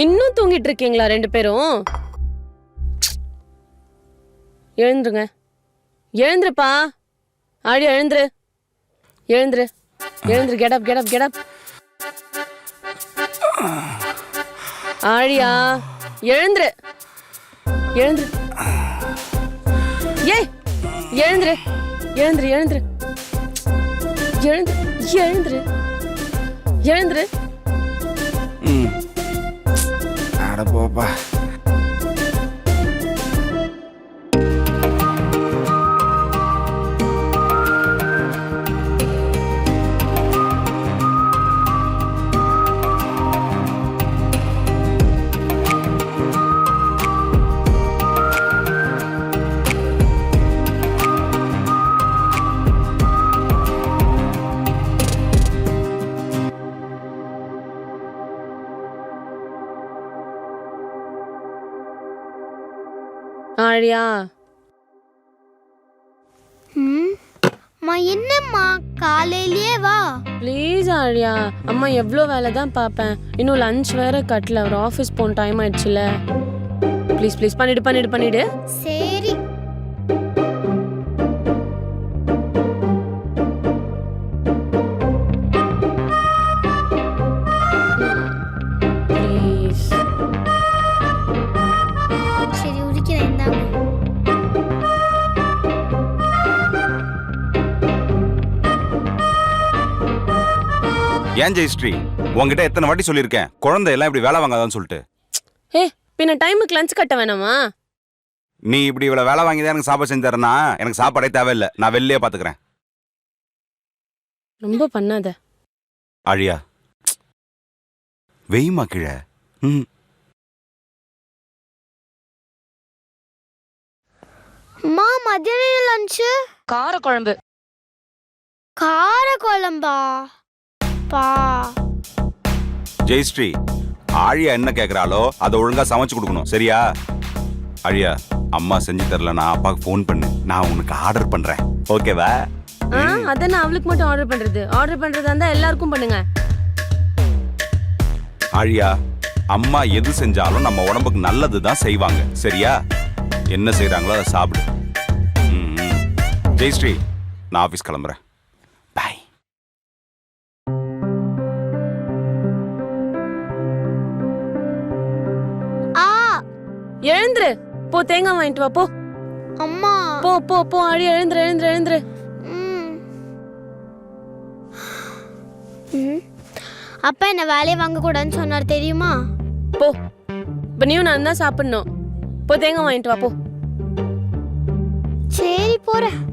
இன்னும் தூங்கிட்டு இருக்கீங்களா ரெண்டு பேரும்? எழுந்துருங்க. எழுந்துருப்பா. ஆடி எழுந்துரு. எழுந்துரு. எழுந்துரு. கெடப் கெடப் கெடப் ஆழியா எழுந்துரு. எழுந்துரு. ஏய் எழுந்துரு. எழுந்துரு எழுந்துரு. எழுந்துரு எழுந்துரு. எழுந்துரு. 拜拜 ஆழியா. அம்மா என்னம்மா? காலையிலேயே வா. ப்ளீஸ் ஆழியா. அம்மா எவ்வளோ வேலை தான் பார்ப்பேன் இன்னும் லஞ்ச் வேற கட்டல. ஒரு ஆஃபீஸ் போன டைம் ஆயிடுச்சுல. ப்ளீஸ் ப்ளீஸ் பண்ணிடு பண்ணிடு பண்ணிடு. சரி ஏன் ஜெயஸ்ரீ? உன்கிட்ட எத்தனை வாட்டி சொல்லியிருக்கேன். குழந்தை எல்லாம் இப்படி வேலை வாங்காதான்னு சொல்லிட்டு. ஏ பின்ன டைமுக்கு லஞ்ச் கட்ட வேணாமா? நீ இப்படி இவ்வளவு வேலை வாங்கி தான் எனக்கு சாப்பாடு செஞ்சு தரனா எனக்கு சாப்பாடே தேவையில்லை. நான் வெளியே பாத்துக்கிறேன். ரொம்ப பண்ணாத. அழியா? வெய்மா கீழே? ம் அம்மா மதியானம் லஞ்சு கார குழம்பு கார குழம்பா பா ஜெயஸ்ரீ ஆழியா என்ன கேக்குறாளோ அதை ஒழுங்கா சமைச்சு கொடுக்கணும். சரியா? அழியா அம்மா செஞ்சு தரலனா அப்பாவுக்கு ஃபோன் பண்ணு. நான் உனக்கு ஆர்டர் பண்றேன். ஓகேவா ஆ அதை நான் அவளுக்கு மட்டும் ஆர்டர் பண்றது. ஆர்டர் பண்றதா இருந்தா எல்லாருக்கும் பண்ணுங்க. ஆழியா அம்மா எது செஞ்சாலும் நம்ம உடம்புக்கு நல்லது தான் செய்வாங்க. சரியா? என்ன செய்றாங்களோ அதை சாப்பிடு. ம், ம். ஜெயஸ்ரீ நான் ஆஃபீஸ் கிளம்புறேன். எழுந்துரு. போ தேங்காய் வாங்கிட்டு வா போ. அம்மா. போ போ போ ஆழி எழுந்துரு எழுந்துரு எழுந்துரு. அப்பா என்ன வேலையை வாங்க கூடாதுன்னு சொன்னார் தெரியுமா? போ. இப்ப நீயும் நான் தான் சாப்பிடணும். போ தேங்காய் வாங்கிட்டு வா போ. சரி போறேன்.